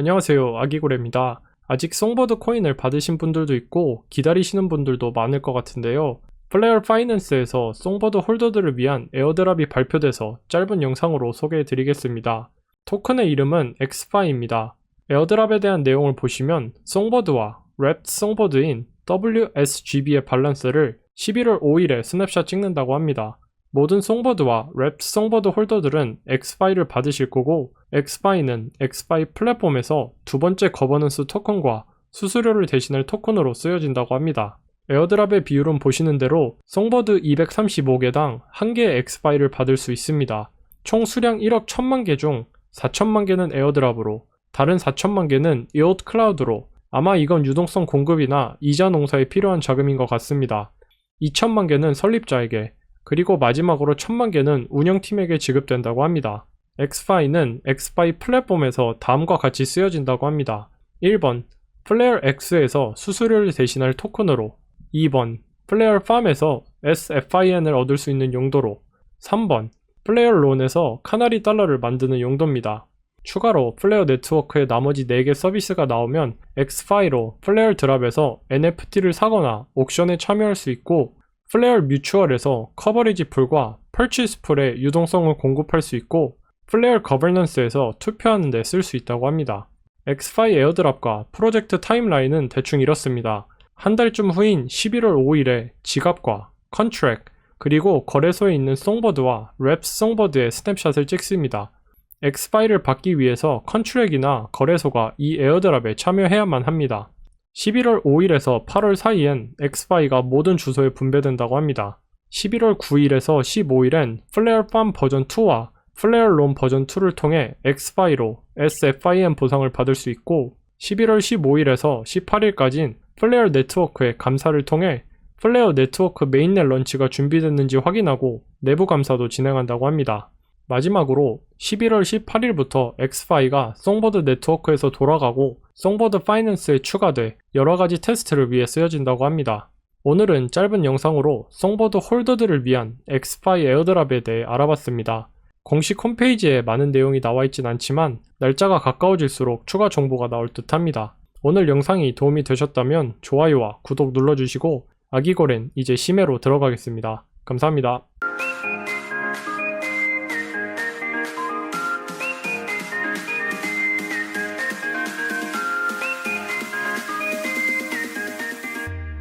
안녕하세요. 아기고래입니다. 아직 송버드 코인을 받으신 분들도 있고 기다리시는 분들도 많을 것 같은데요. 플레이어 파이낸스에서 송버드 홀더들을 위한 에어드랍이 발표돼서 짧은 영상으로 소개해 드리겠습니다. 토큰의 이름은 엑스파이입니다. 에어드랍에 대한 내용을 보시면 송버드와 랩 송버드인 WSGB의 밸런스를 11월 5일에 스냅샷 찍는다고 합니다. 모든 송버드와 랩 송버드 홀더들은 엑스파이를 받으실 거고 엑스파이는 엑스파이 플랫폼에서 두 번째 거버넌스 토큰과 수수료를 대신할 토큰으로 쓰여진다고 합니다. 에어드랍의 비율은 보시는 대로 송버드 235개당 1개의 엑스파이를 받을 수 있습니다. 총 수량 1억 1000만 개 중 4천만 개는 에어드랍으로 다른 4천만 개는 이웃 클라우드로 아마 이건 유동성 공급이나 이자 농사에 필요한 자금인 것 같습니다. 2천만 개는 설립자에게 그리고 마지막으로 1000만 개는 운영팀에게 지급된다고 합니다. 엑스파이는 엑스파이 플랫폼에서 다음과 같이 쓰여진다고 합니다. 1번 플레이어 X에서 수수료를 대신할 토큰으로 2번 플레이어 팜에서 SFIN을 얻을 수 있는 용도로 3번 플레이어 론에서 카나리 달러를 만드는 용도입니다. 추가로 플레이어 네트워크의 나머지 4개 서비스가 나오면 엑스파이로 플레이어 드랍에서 NFT를 사거나 옥션에 참여할 수 있고 플레이어 뮤추얼에서 커버리지 풀과 펄치스 풀의 유동성을 공급할 수 있고 플레이어 거버넌스에서 투표하는 데 쓸 수 있다고 합니다. 엑스파이 에어드랍과 프로젝트 타임라인은 대충 이렇습니다. 한 달쯤 후인 11월 5일에 지갑과 컨트랙 그리고 거래소에 있는 송버드와 랩 송버드의 스냅샷을 찍습니다. 엑스파이를 받기 위해서 컨트랙이나 거래소가 이 에어드랍에 참여해야만 합니다. 11월 5일에서 8월 사이엔 엑스파이가 모든 주소에 분배된다고 합니다. 11월 9일에서 15일엔 플레어 팜 버전 2와 플레어 롬 버전 2를 통해 엑스파이로 SFIM 보상을 받을 수 있고 11월 15일에서 18일까진 플레어 네트워크의 감사를 통해 플레어 네트워크 메인넷 런치가 준비됐는지 확인하고 내부 감사도 진행한다고 합니다. 마지막으로 11월 18일부터 엑스파이가 송버드 네트워크에서 돌아가고 송버드 파이낸스에 추가돼 여러가지 테스트를 위해 쓰여진다고 합니다. 오늘은 짧은 영상으로 송버드 홀더들을 위한 엑스파이 에어드랍에 대해 알아봤습니다. 공식 홈페이지에 많은 내용이 나와 있진 않지만 날짜가 가까워질수록 추가 정보가 나올 듯 합니다. 오늘 영상이 도움이 되셨다면 좋아요와 구독 눌러주시고 아기고렌 이제 심해로 들어가겠습니다. 감사합니다.